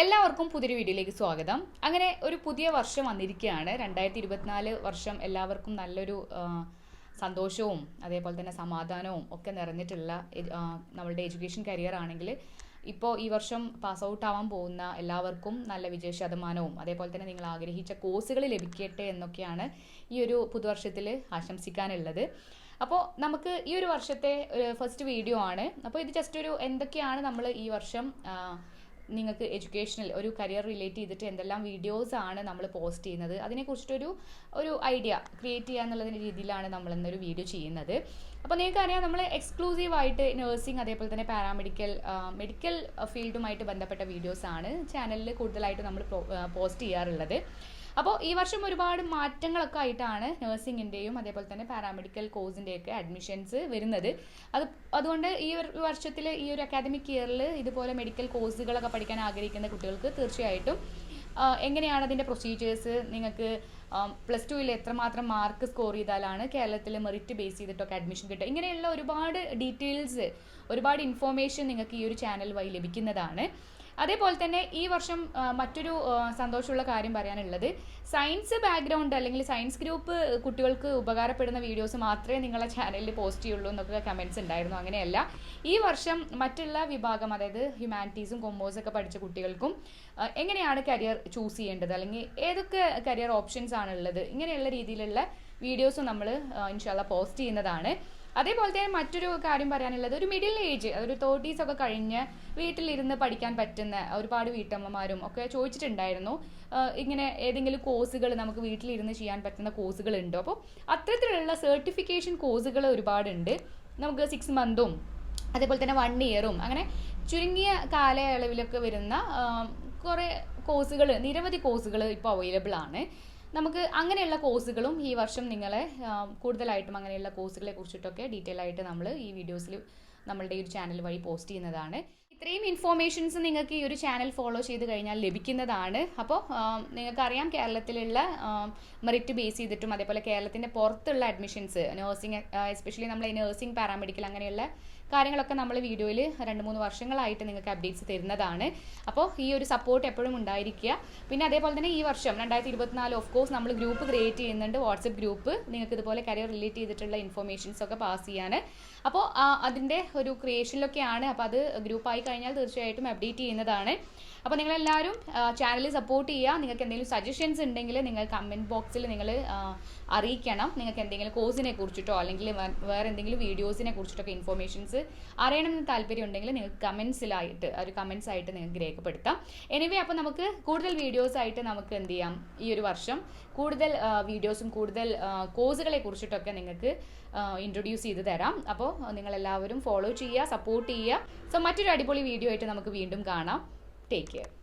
എല്ലാവർക്കും പുതിയൊരു വീഡിയോയിലേക്ക് സ്വാഗതം. അങ്ങനെ ഒരു പുതിയ വർഷം വന്നിരിക്കുകയാണ്. രണ്ടായിരത്തി ഇരുപത്തിനാല് വർഷം എല്ലാവർക്കും നല്ലൊരു സന്തോഷവും അതേപോലെ തന്നെ സമാധാനവും ഒക്കെ നിറഞ്ഞിട്ടുള്ള നമ്മളുടെ എഡ്യൂക്കേഷൻ കരിയർ ആണെങ്കിൽ ഇപ്പോൾ ഈ വർഷം പാസ് ഔട്ട് ആവാൻ പോകുന്ന എല്ലാവർക്കും നല്ല വിജയ ശതമാനവും അതേപോലെ തന്നെ നിങ്ങൾ ആഗ്രഹിച്ച കോഴ്സുകൾ ലഭിക്കട്ടെ എന്നൊക്കെയാണ് ഈ ഒരു പുതുവർഷത്തിൽ ആശംസിക്കാനുള്ളത്. അപ്പോൾ നമുക്ക് ഈ ഒരു വർഷത്തെ ഫസ്റ്റ് വീഡിയോ ആണ്. അപ്പോൾ ഇത് ജസ്റ്റ് ഒരു എന്തൊക്കെയാണ് നമ്മൾ ഈ വർഷം നിങ്ങൾക്ക് എഡ്യൂക്കേഷണൽ ഒരു കരിയർ റിലേറ്റ് ചെയ്തിട്ട് എന്തെല്ലാം വീഡിയോസ് ആണ് നമ്മൾ പോസ്റ്റ് ചെയ്യുന്നത്. അതിനെക്കുറിച്ചിട്ടൊരു ഒരു ഐഡിയ ക്രിയേറ്റ് ചെയ്യുക എന്നുള്ള രീതിയിലാണ് നമ്മൾ ഇന്നൊരു വീഡിയോ ചെയ്യുന്നത്. അപ്പോൾ നിങ്ങൾക്കറിയാം നമ്മൾ എക്സ്ക്ലൂസീവ് ആയിട്ട് നഴ്സിംഗ് അതേപോലെ തന്നെ പാരാമെഡിക്കൽ മെഡിക്കൽ ഫീൽഡുമായിട്ട് ബന്ധപ്പെട്ട വീഡിയോസ് ആണ് ചാനലിൽ കൂടുതലായിട്ട് നമ്മൾ പോസ്റ്റ് ചെയ്യാറുള്ളത്. അപ്പോൾ ഈ വർഷം ഒരുപാട് മാറ്റങ്ങളൊക്കെ ആയിട്ടാണ് നഴ്സിംഗിന്റെയും അതേപോലെ തന്നെ പാരാമെഡിക്കൽ കോഴ്സിന്റെയൊക്കെ അഡ്മിഷൻസ് വരുന്നത്. അത് അതുകൊണ്ട് ഈ ഒരു വർഷത്തിൽ ഈ ഒരു അക്കാദമിക് ഇയറിൽ ഇതുപോലെ മെഡിക്കൽ കോഴ്സുകളൊക്കെ പഠിക്കാൻ ആഗ്രഹിക്കുന്ന കുട്ടികൾക്ക് തീർച്ചയായിട്ടും എങ്ങനെയാണ് അതിന്റെ പ്രൊസീജിയേഴ്സ് നിങ്ങൾക്ക് പ്ലസ് ടുവിൽ എത്രമാത്രം മാർക്ക് സ്കോർ ചെയ്താലാണ് കേരളത്തിൽ മെറിറ്റ് ബേസ് ചെയ്തിട്ടൊക്കെ അഡ്മിഷൻ കിട്ടുക? ഇങ്ങനെയുള്ള ഒരുപാട് ഡീറ്റെയിൽസ് ഒരുപാട് ഇൻഫോർമേഷൻ നിങ്ങൾക്ക് ഈ ഒരു ചാനൽ വഴി ലഭിക്കുന്നതാണ്. അതേപോലെ തന്നെ ഈ വർഷം മറ്റൊരു സന്തോഷമുള്ള കാര്യം പറയാനുള്ളത്. സയൻസ് ബാക്ക്ഗ്രൗണ്ട് അല്ലെങ്കിൽ സയൻസ് ഗ്രൂപ്പ് കുട്ടികൾക്ക് ഉപകാരപ്പെടുന്ന വീഡിയോസ് മാത്രമേ നിങ്ങളെ ചാനലിൽ പോസ്റ്റ് ചെയ്യുള്ളൂ എന്നൊക്കെ കമൻസ് ഉണ്ടായിരുന്നു. അങ്ങനെയല്ല ഈ വർഷം മറ്റുള്ള വിഭാഗം അതായത് ഹ്യൂമാനിറ്റീസും കൊമേഴ്സും ഒക്കെ പഠിച്ച കുട്ടികൾക്കും എങ്ങനെയാണ് കരിയർ ചൂസ് ചെയ്യേണ്ടത്? അല്ലെങ്കിൽ ഏതൊക്കെ കരിയർ ഓപ്ഷൻസ് ആണുള്ളത് ഇങ്ങനെയുള്ള രീതിയിലുള്ള വീഡിയോസും നമ്മൾ ഇൻഷാല്ല പോസ്റ്റ് ചെയ്യുന്നതാണ്. അതേപോലെ തന്നെ മറ്റൊരു കാര്യം പറയാനുള്ളത് ഒരു മിഡിൽ ഏജ് ഒരു തേർട്ടീസ് ഒക്കെ കഴിഞ്ഞ് വീട്ടിലിരുന്ന് പഠിക്കാൻ പറ്റുന്ന ഒരുപാട് വീട്ടമ്മമാരും ഒക്കെ ചോദിച്ചിട്ടുണ്ടായിരുന്നു. ഇങ്ങനെ ഏതെങ്കിലും കോഴ്സുകൾ നമുക്ക് വീട്ടിലിരുന്ന് ചെയ്യാൻ പറ്റുന്ന കോഴ്സുകൾ ഉണ്ടോ? അപ്പോൾ അത്തരത്തിലുള്ള സർട്ടിഫിക്കേഷൻ കോഴ്സുകൾ ഒരുപാടുണ്ട്. നമുക്ക് സിക്സ് മന്തും അതേപോലെ തന്നെ വൺ ഇയറും അങ്ങനെ ചുരുങ്ങിയ കാലയളവിലൊക്കെ വരുന്ന കുറേ കോഴ്സുകൾ നിരവധി കോഴ്സുകൾ ഇപ്പോൾ അവൈലബിൾ ആണ്. നമുക്ക് അങ്ങനെയുള്ള കോഴ്സുകളും ഈ വർഷം നിങ്ങളെ കൂടുതലായിട്ടും അങ്ങനെയുള്ള കോഴ്സുകളെ കുറിച്ചിട്ടൊക്കെ ഡീറ്റെയിൽ ആയിട്ട് നമ്മൾ ഈ വീഡിയോസിൽ നമ്മളുടെ ഈ ഒരു ചാനൽ വഴി പോസ്റ്റ് ചെയ്യുന്നതാണ്. ഇത്രയും ഇൻഫോർമേഷൻസ് നിങ്ങൾക്ക് ഈ ഒരു ചാനൽ ഫോളോ ചെയ്ത് കഴിഞ്ഞാൽ ലഭിക്കുന്നതാണ്. അപ്പോൾ നിങ്ങൾക്കറിയാം കേരളത്തിലുള്ള മെറിറ്റ് ബേസ് ചെയ്തിട്ടും അതേപോലെ കേരളത്തിന്റെ പുറത്തുള്ള അഡ്മിഷൻസ് നഴ്സിംഗ് എസ്പെഷ്യലി നമ്മൾ നഴ്സിംഗ് പാരാമെഡിക്കൽ അങ്ങനെയുള്ള കാര്യങ്ങളൊക്കെ നമ്മൾ വീഡിയോയിൽ രണ്ട് മൂന്ന് വർഷങ്ങളായിട്ട് നിങ്ങൾക്ക് അപ്ഡേറ്റ്സ് തരുന്നതാണ്. അപ്പോൾ ഈ ഒരു സപ്പോർട്ട് എപ്പോഴും ഉണ്ടായിരിക്കുക. പിന്നെ അതേപോലെ തന്നെ ഈ വർഷം രണ്ടായിരത്തി ഇരുപത്തിനാല് ഓഫ് കോഴ്സ് നമ്മൾ ഗ്രൂപ്പ് ക്രിയേറ്റ് ചെയ്യുന്നുണ്ട്. വാട്സപ്പ് ഗ്രൂപ്പ് നിങ്ങൾക്ക് ഇതുപോലെ കരിയർ റിലേറ്റ് ചെയ്തിട്ടുള്ള ഇൻഫർമേഷൻസ് ഒക്കെ പാസ് ചെയ്യാൻ അപ്പോൾ അതിന്റെ ഒരു ക്രിയേഷനിലൊക്കെയാണ് അപ്പോൾ അത് ഗ്രൂപ്പായി കഴിഞ്ഞാൽ തീർച്ചയായിട്ടും അപ്ഡേറ്റ് ചെയ്യുന്നതാണ്. അപ്പോൾ നിങ്ങളെല്ലാവരും ചാനൽ സപ്പോർട്ട് ചെയ്യുക. നിങ്ങൾക്ക് എന്തെങ്കിലും സജഷൻസ് ഉണ്ടെങ്കിൽ നിങ്ങൾ കമന്റ് ബോക്സിൽ നിങ്ങൾ അറിയിക്കണം. നിങ്ങൾക്ക് എന്തെങ്കിലും കോഴ്സിനെ കുറിച്ചിട്ടോ അല്ലെങ്കിൽ വേറെ എന്തെങ്കിലും വീഡിയോസിനെ കുറിച്ചിട്ടൊക്കെ ഇൻഫോർമേഷൻസ് അറിയണമെന്ന് താല്പര്യം ഉണ്ടെങ്കിൽ നിങ്ങൾക്ക് കമൻസിലായിട്ട് ഒരു കമൻസ് ആയിട്ട് നിങ്ങൾക്ക് രേഖപ്പെടുത്താം. എനിവേ അപ്പോൾ നമുക്ക് കൂടുതൽ വീഡിയോസ് ആയിട്ട് നമുക്ക് എന്ത് ചെയ്യാം? ഈ ഒരു വർഷം കൂടുതൽ വീഡിയോസും കൂടുതൽ കോഴ്സുകളെ കുറിച്ചിട്ടൊക്കെ നിങ്ങൾക്ക് ഇൻട്രൊഡ്യൂസ് ചെയ്ത് തരാം. അപ്പോൾ നിങ്ങളെല്ലാവരും ഫോളോ ചെയ്യുക സപ്പോർട്ട് ചെയ്യുക. സോ മറ്റൊരു അടിപൊളി വീഡിയോ ആയിട്ട് നമുക്ക് വീണ്ടും കാണാം. Take care